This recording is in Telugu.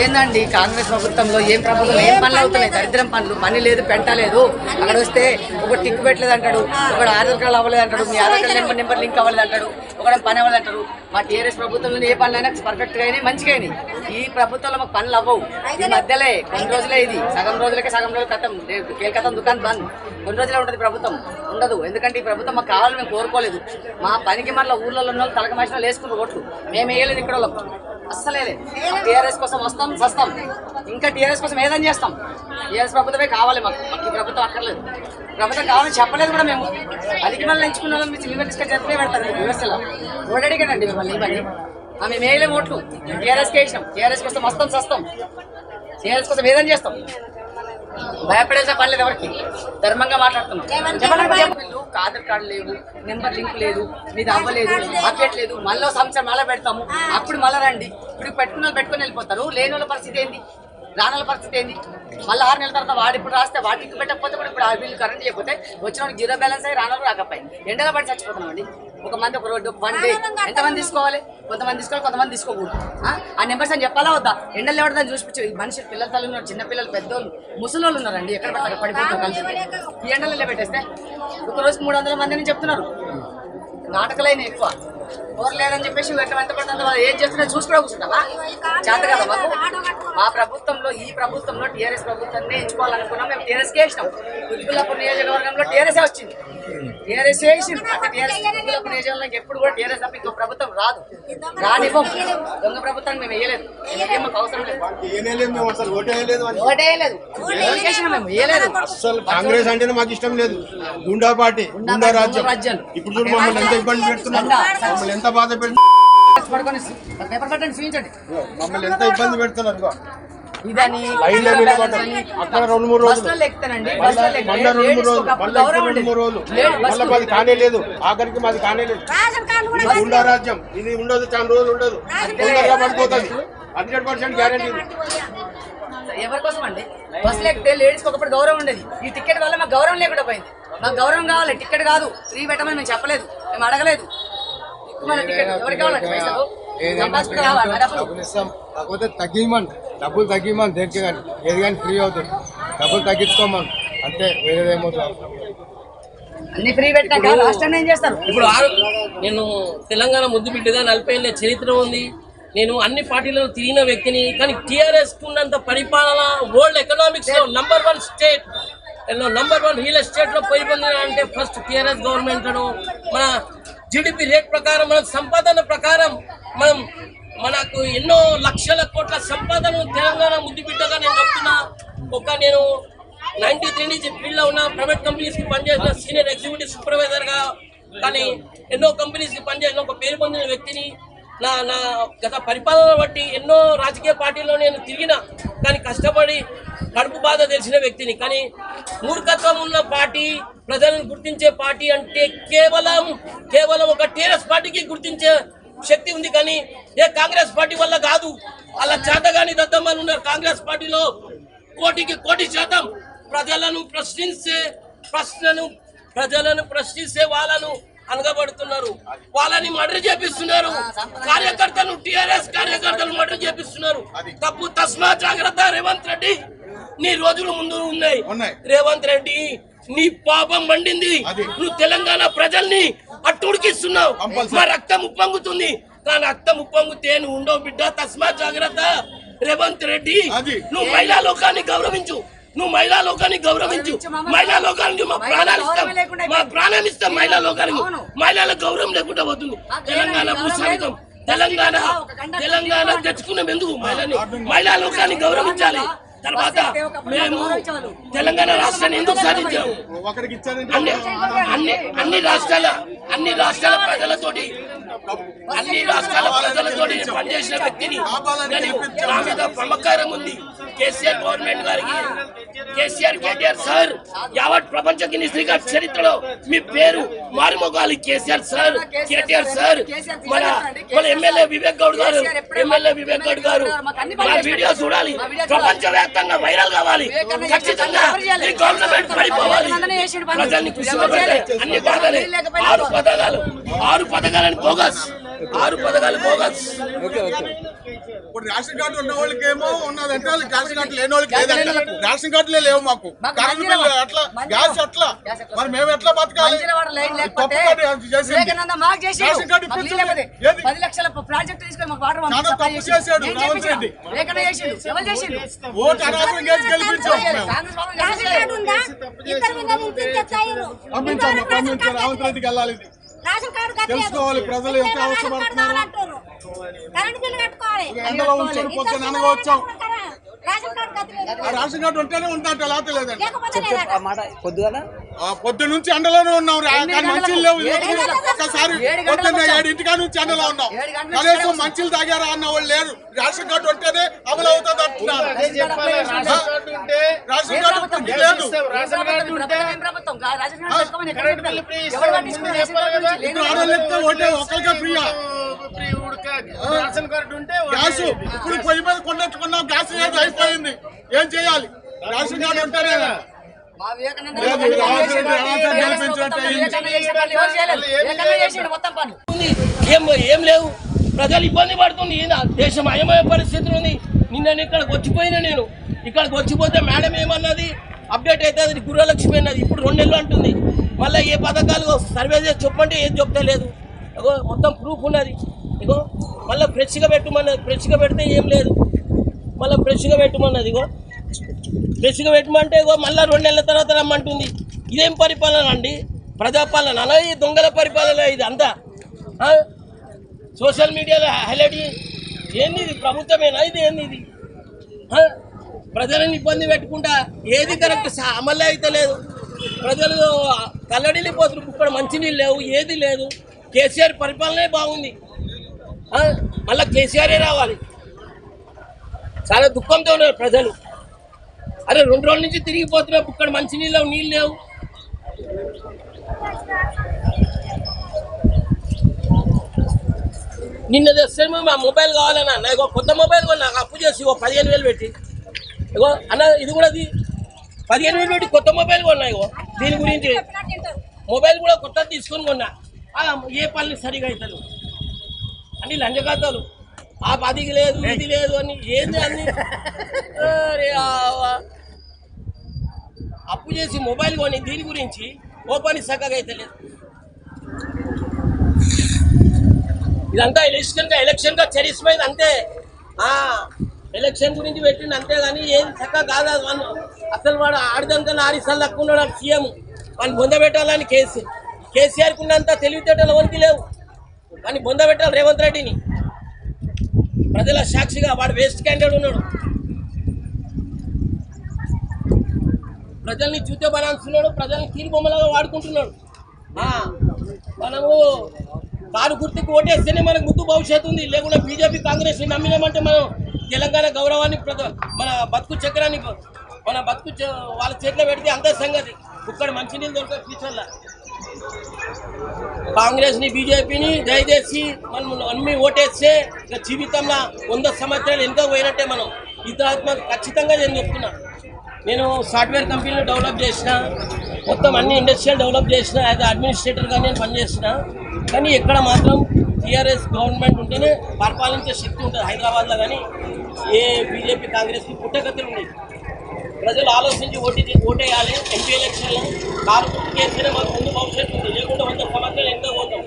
ఏందండి? కాంగ్రెస్ ప్రభుత్వంలో ఏం ప్రభుత్వం? ఏం పనులు అవుతున్నాయి? దరిద్రం పనులు. పని లేదు పెంట లేదు. అక్కడ వస్తే ఒక టిక్ పెట్టలేదు అంటాడు ఒక ఆధార్ కార్డు అవ్వలేదు అంటాడు మీ Aadhaar card number number link అవ్వలేదు అంటాడు ఒక పని అవ్వలేదు అంటారు మా టీఆర్ఎస్ ప్రభుత్వంలో ఏ పనులు అయినా పర్ఫెక్ట్ గానీ అయినాయి మంచిగా అయినాయి. ఈ ప్రభుత్వంలో మాకు పనులు అవ్వవు. ఈ మధ్యలే కొన్ని రోజులే ఇది. సగం రోజులకే సగం రోజులు కథం. కేల్కతం దుకాణం బంద్. కొన్ని రోజులే ఉంటుంది ప్రభుత్వం. ఉండదు. ఎందుకంటే ఈ ప్రభుత్వం మాకు కావాలని మేము కోరుకోలేదు. మా పనికి మళ్ళీ ఊళ్ళో ఉన్న వాళ్ళు తలక మనుషులు వేసుకున్న ఓట్లు. మేము వేయలేదు ఇక్కడ అస్సలే టీఆర్ఎస్ కోసం వస్తాం వస్తాం ఇంకా టీఆర్ఎస్ కోసం ఏదైనా చేస్తాం. టీఆర్ఎస్ ప్రభుత్వమే కావాలి మాకు. మాకు ఈ ప్రభుత్వం అక్కర్లేదు. ప్రభుత్వం కావాలని చెప్పలేదు కూడా మేము. అదికి మళ్ళీ ఎంచుకున్న వాళ్ళని మీరు మేము తీసుకొని చెప్పే పెడతారు వ్యవస్థలో ఓడడిగానండి మిమ్మల్ని ఇవన్నీ ఆ, మేము వేయలేము ఓట్లు? టీఆర్ఎస్కి వేసినాం టీఆర్ఎస్ కోసం వస్తాం సస్తాం టీఆర్ఎస్ కోసం ఏదైనా చేస్తాం. భయపడేసే పని లేదు ఎవరికి. ధర్మంగా మాట్లాడుతున్నాం. వీళ్ళు ఆధార్ కార్డు లేవు నెంబర్ లింక్ లేదు మీది అవ్వలేదు అప్డేట్ లేదు మళ్ళీ సంవత్సరం మళ్ళీ పెడతాము. అప్పుడు మళ్ళీ రండి. ఇప్పుడు పెట్టుకున్న పెట్టుకుని వెళ్ళిపోతారు. లేని వాళ్ళ పరిస్థితి ఏంది? రాని వాళ్ళ పరిస్థితి ఏంది? మళ్ళీ ఆరు నెలల తర్వాత వాడు ఇప్పుడు రాస్తే వాటికి పెట్టకపోతే కూడా ఇప్పుడు ఆ బిల్లు కరెంట్ చేయకపోతే వచ్చిన జీరో బ్యాలెన్స్ అయ్యి రాని వాళ్ళు రాకపోయి. ఎండలో పడి చచ్చిపోతున్నాం అండి. ఒక మంది ఒక రోడ్డు వన్ డే. ఎంతమంది తీసుకోవాలి? కొంతమంది తీసుకోవాలి కొంతమంది తీసుకోకూడదు. ఆ? నెంబర్స్ అని చెప్పాలా వద్దా? ఎండలు ఎవడదని చూపించు ఈ మనిషి పిల్లల తల్లి ఉన్నారు చిన్న పిల్లలు పెద్దోళ్ళు ముసలోళ్ళు ఉన్నారండి. ఎక్కడ పడతారు పడిపోతారు కలిసి. ఈ ఎండలలో పెట్టేస్తే? ఒక రోజుకి మూడు వందల మందిని చెప్తున్నారు. నాటకాలైన ఎక్కువ. బోర్ లేదని చెప్పేసి వెంట వెంట వాళ్ళు ఏం చేస్తున్నా చూసి కూడా కూర్చుంటావా? చేత కదా మాకు మా ప్రభుత్వంలో ఈ ప్రభుత్వంలో టీఆర్ఎస్ ప్రభుత్వాన్ని ఎంచుకోవాలనుకున్నాం. మేము టీఆర్ఎస్కే ఇచ్చినాం ఉద్బుల్లాపూర్ నియోజకవర్గంలో టీఆర్ఎస్ఏ వచ్చింది. టీఆర్ఎస్ అంటే ఎప్పుడు కూడా టీఆర్ఎస్ తప్ప ఇంకో ప్రభుత్వం రాదు. రానివ్వం. దొంగ ప్రభుత్వాన్ని మేము వేయలేదు. మాకు అవసరం లేదు? మేము అసలు కాంగ్రెస్ అంటేనే మాకు ఇష్టం లేదు. గుండా పార్టీ గుండా రాజ్యం. ఇప్పుడు చూడు మమ్మల్ని ఎంత ఇబ్బంది పెడుతున్నారు. మమ్మల్ని ఎంత బాధ పెడుతున్నారు. పడుకొని పేపర్ కట్టండి చూపించండి. మమ్మల్ని ఎంత ఇబ్బంది పెడుతున్నారు. ఇదని లైన్లో నిలబడ్డాం. అక్కడ రెండు మూడు రోజులు. బస్సులో ఎక్కుతానండి. బస్సులో మళ్ళా రెండు మూడు రోజులు. మళ్ళీ రెండు మూడు రోజులు. మళ్ళీ మాది కానే లేదు. ఆఖరికి మాది కానే లేదు. ఇది గుండా రాజ్యం. ఇది ఉండదు చాలా రోజులు ఉండదు. తొందరగా పడిపోతుంది హండ్రెడ్ పర్సెంట్ గ్యారంటీ ఎవరి కోసం అండి బస్సులో ఎక్కితే లేడీస్ ఒకప్పుడు గౌరవం ఉండేది. ఈ టికెట్ వల్ల మాకు గౌరవం లేకుండా పోయింది. మాకు గౌరవం కావాలి. టికెట్ కాదు. ఫ్రీ పెట్టమని మేము చెప్పలేదు. మేము అడగలేదు. టికెట్ ఎవరికి కావాలండి? పైసలు? కావాలి? డబ్బులు? కాకపోతే తగ్గిమని డబ్బులు తగ్గిమని దేనికి కానీ ఏది కానీ ఫ్రీ అవుతుంది. డబ్బులు తగ్గించుకోమని. అంతే వేరేదేమవుతుంది అవసరం. లేదు. అన్ని ఫ్రీ పెట్టాక రాష్ట్రాన్ని ఏం చేస్తారు? ఇప్పుడు ఆరు నేను తెలంగాణ ముద్దు బిడ్డగా నలభై ఏళ్ళ చరిత్ర ఉంది. నేను అన్ని పార్టీలను తిరిగిన వ్యక్తిని కానీ టీఆర్ఎస్ ఉన్నంత పరిపాలన world ఎకనామిక్స్లో number one state number one real ఎస్టేట్లో పోయిపోయింది అంటే ఫస్ట్ టీఆర్ఎస్ గవర్నమెంట్ మన జిడిపి రేట్ ప్రకారం మన సంపాదన ప్రకారం మనం మనకు ఎన్నో లక్షల కోట్ల సంపాదన తెలంగాణ ముద్దు బిడ్డగా నేను చెప్తున్నా. ఒక నేను నైన్టీ త్రీ నుంచి ఫీల్డ్లో ఉన్న ప్రైవేట్ కంపెనీస్కి పనిచేసిన సీనియర్ ఎగ్జిక్యూటివ్ సూపర్వైజర్గా కానీ ఎన్నో కంపెనీస్కి పనిచేసిన ఒక పేరు పొందిన వ్యక్తిని నా నా గత పరిపాలన బట్టి ఎన్నో రాజకీయ పార్టీల్లో నేను తిరిగిన కానీ కష్టపడి కడుపు బాధ తెలిసిన వ్యక్తిని. కానీ మూర్ఖత్వం ఉన్న పార్టీ ప్రజలను గుర్తించే పార్టీ అంటే కేవలం కేవలం ఒక టీఆర్ఎస్ పార్టీకి గుర్తించే శక్తి ఉంది కానీ ఏ కాంగ్రెస్ పార్టీ వల్ల కాదు. అలా చేతగాని దద్దమ్మని ఉన్నారు కాంగ్రెస్ పార్టీలో. కోటికి కోటి శాతం ప్రజలను ప్రశ్నించే ప్రశ్నను ప్రజలను ప్రశ్నించే వాళ్ళను అనగబడుతున్నారు. వాళ్ళని మర్డర్ చేపిస్తున్నారు. కార్యకర్తలు టిఆర్ఎస్ కార్యకర్తలు మర్డర్ చేపిస్తున్నారు. తప్పు తస్మా జాగ్రత్త రేవంత్ రెడ్డి. నీ రోజులు ముందు ఉన్నాయి. ఉన్నాయి. రేవంత్ రెడ్డి నీ పాపం పండింది అది. నువ్వు తెలంగాణ ప్రజల్ని అట్టుడికిస్తున్నావు. మా రక్తం ఉప్పొంగుతుంది. కానీ రక్తం ఉప్పొంగితే నువ్వు ఉండవు బిడ్డ. తస్మా జాగ్రత్త. రేవంత్ రెడ్డి. నువ్వు మహిళా లోకాన్ని గౌరవించు. నువ్వు మహిళా లోకాన్ని గౌరవించు. మహిళా లోకానికి మా ప్రాణాలు ఇస్తాం. మా ప్రాణం ఇస్తాం మహిళా లోకానికి. మహిళల గౌరవం లేకుండా పోతుంది. తెలంగాణ భూస్వామికం. తెలంగాణ తెలంగాణ తెచ్చుకున్నాం ఎందుకు మహిళని మహిళా లోకాన్ని గౌరవించాలి. తర్వాత మేము తెలంగాణ రాష్ట్రాన్ని ఎందుకు సాధించాము అన్ని అన్ని అన్ని రాష్ట్రాల అన్ని రాష్ట్రాల ప్రజలతోటి అన్ని రాష్ట్రాల ప్రజలతోటి నేను పనిచేసిన వ్యక్తిని కానీ నా మీద ప్రమకారం ఉంది. కేసీఆర్ గవర్నమెంట్ గారికి కేసీఆర్ కేటీఆర్ సార్ యావత్ ప్రపంచ గిన్నీస్ చరిత్రలో మీ పేరు మారుమోగాలి. కేసీఆర్ సార్ కేటీఆర్ సార్ మన మన ఎమ్మెల్యే వివేక్ గౌడ్ గారు ఎమ్మెల్యే వివేక్ గౌడ్ గారు మా వీడియో చూడాలి. ప్రపంచ వ్యాప్తంగా వైరల్ కావాలి. ఖచ్చితంగా ఈ గవర్నమెంట్ పడిపోవాలి. ప్రజల్ని కృషి అన్ని బాధలే. ఆరు పథకాలు ఆరు పథకాలని బోగస్ ఆరు పథకాలు బోగస్. ఇప్పుడు రేషన్ కార్డు ఉన్న వాళ్ళకి ఏమో ఉన్నదంటే వాళ్ళకి రేషన్ కార్డు లేని వాళ్ళకి లేదంటే రేషన్ కార్డులే లేవు మాకు. కరెంట్ బిల్లు మంచిగా గ్యాస్ ఎట్లా? మరి మేము ఎట్లా బతకాలి. Ration card? పది లక్షల ప్రాజెక్ట్ తీసుకొని మాకు వాటర్ తప్పు చేశాడు రాహుల్. రెడ్డి. ఓటు అనవసరం గెలిపించాం పంపించాము పంపించాము రాహుల్ రెడ్డికి వెళ్ళాలి. తెలుసుకోవాలి ప్రజలు ఎంత అవసరపడుతున్నారో. కరెంట్ బిల్లు కట్టుకోవాలి. రేషన్ కార్డు ఉంటేనే లేకపోతే పొద్దుగాల? ఆ పొద్దు నుంచి ఎండలోనే ఉన్నాం మంచిలు లేవు. ఒక్కసారి పొద్దున్న. ఏడింటికా నుంచి ఎండలో ఉన్నాం కనీసం. మంచిలు తాగారా అన్న వాళ్ళు లేరు. రేషన్ కార్డు ఉంటేనే అమలు అవుతుంది అంటున్నారు. రేషన్ కార్డు లేదు. ఇప్పుడు ఒకరికే ఫ్రీయా? ఉంటే గ్యాస్. ఇప్పుడు పొయ్యి మీద కొన్నట్టుకున్నాం గ్యాస్ ఏది అయిపోయింది? ఏం చేయాలి? రేషన్ కార్డు ఉంటేనే ఏ లేవు. ప్రజలు ఇబ్బంది పడుతుంది. ఈయన దేశం అయమయ పరిస్థితులు ఉంది. నిన్న నేను ఇక్కడికి వచ్చిపోయినా నేను. ఇక్కడికి వచ్చిపోతే మేడం ఏమన్నది? అప్డేట్ అయితే అది గృహలక్ష్మి అన్నది. ఇప్పుడు రెండు నెలలు అంటుంది. మళ్ళీ ఏ పథకాలు సర్వే చేసి చెప్పంటే ఏం చెప్తలేదు. మొత్తం ప్రూఫ్ ఉన్నది. ఇగో మళ్ళీ ఫ్రెష్గా పెట్టమన్నది ఫ్రెష్గా పెడితే ఏం లేదు. మళ్ళీ ఫ్రెష్గా పెట్టమన్నది ఇగో. ఫ్రెష్గా పెట్టమంటే ఇగో మళ్ళీ రెండు నెలల తర్వాత రమ్మంటుంది. ఇదేం పరిపాలన అండి? ప్రజాపాలన అలా ఈ దొంగల పరిపాలన ఇది అంతా? సోషల్ మీడియాలో హైలైట్ ఏంది ఇది ప్రభుత్వమేనా? ఇది ఏంది ఇది ప్రజలను ఇబ్బంది పెట్టుకుంటా ఏది కరెక్ట్ స- అమలు అయితే లేదు. ప్రజలు కల్లడిల్లిపోతున్నారు ఇక్కడ మంచినీళ్ళు లేవు ఏది లేదు. కేసీఆర్ పరిపాలనే బాగుంది. మళ్ళా కేసీఆరే రావాలి? చాలా దుఃఖంతో ఉన్నారు ప్రజలు. అరే రెండు రోజుల నుంచి తిరిగిపోతున్నారు ఇక్కడ మంచినీళ్ళు లేవు, నీళ్ళు లేవు. నిన్న తెస్తే మా మొబైల్ కావాలన్నా. ఇగో కొత్త మొబైల్ కొన్నా నాకు అప్పు చేసి ఇగో పదిహేను వేలు పెట్టి. ఇగో అన్న ఇది కూడా అది పదిహేను వేలు పెట్టి కొత్త మొబైల్ కొన్నా ఇగో. దీని గురించి మొబైల్ కూడా కొత్తది తీసుకొని కొన్నా. ఏ పని సరిగా అవుతాను అన్ని లంచగాతాలు ఆ పదికి లేదు ఇది లేదు అని ఏంది ఆవా. అప్పు చేసి మొబైల్ కొని దీని గురించి ఓ పని చక్కగా అయితే లేదు. ఇదంతా ఎలక్షన్గా ఎలక్షన్గా చరిస్మైంది అంతే. ఆ ఎలక్షన్ గురించి పెట్టింది అంతే కానీ ఏం చక్కగా కాదు వాళ్ళు అసలు వాడు ఆడిదంతా ఆడిసార్లు తక్కువ ఉన్నాడు సీఎం. వాళ్ళు బొందబెట్టాలని కేసీ కేసీఆర్కి ఉన్నంత తెలివితేటలు ఎవరికి లేవు. అని బొంద పెట్టాలి రేవంత్ రెడ్డిని. ప్రజల సాక్షిగా వాడు వేస్ట్ క్యాండిడేట్ ఉన్నాడు. ప్రజల్ని చూతే బనాన్స్తున్నాడు ప్రజల్ని కీలు బొమ్మలాగా వాడుకుంటున్నాడు. మనము కారు గుర్తుకు ఓటేస్తేనే మనకు ముందు భవిష్యత్తు ఉంది. లేకుండా బీజేపీ కాంగ్రెస్ నమ్మినామంటే మనం తెలంగాణ గౌరవాన్ని మన బతుకు చక్రాన్ని మన బతుకు వాళ్ళ చేతిలో పెడితే అంతే సంగతి. ఇక్కడ మంచినీళ్ళు దొరకదు ఫ్యూచర్లో. కాంగ్రెస్ని బీజేపీని దయచేసి మనం అన్ని ఓటేస్తే ఇక జీవితంలో వంద సంవత్సరాలు ఎంతో పోయినట్టే మనం. ఇతరాత్మ ఖచ్చితంగా నేను చెప్తున్నా. నేను సాఫ్ట్వేర్ కంపెనీలు డెవలప్ చేసిన మొత్తం అన్ని ఇండస్ట్రియల్ డెవలప్ చేసిన యాజ్ అడ్మినిస్ట్రేటర్గా నేను పనిచేసిన. కానీ ఇక్కడ మాత్రం టీఆర్ఎస్ గవర్నమెంట్ ఉంటేనే పరిపాలించే శక్తి ఉంటుంది హైదరాబాద్లో కానీ ఏ బీజేపీ కాంగ్రెస్కి పుట్టగతులు ఉండేది ప్రజలు ఆలోచించి ఓటీ ఓటేయాలి ఎంపీ ఎలక్షన్లు కారు చేస్తేనే మాకు ముందు భవిష్యత్తు ఉంది. లేకుంటే వంద సమస్యలు ఎంత పోతాం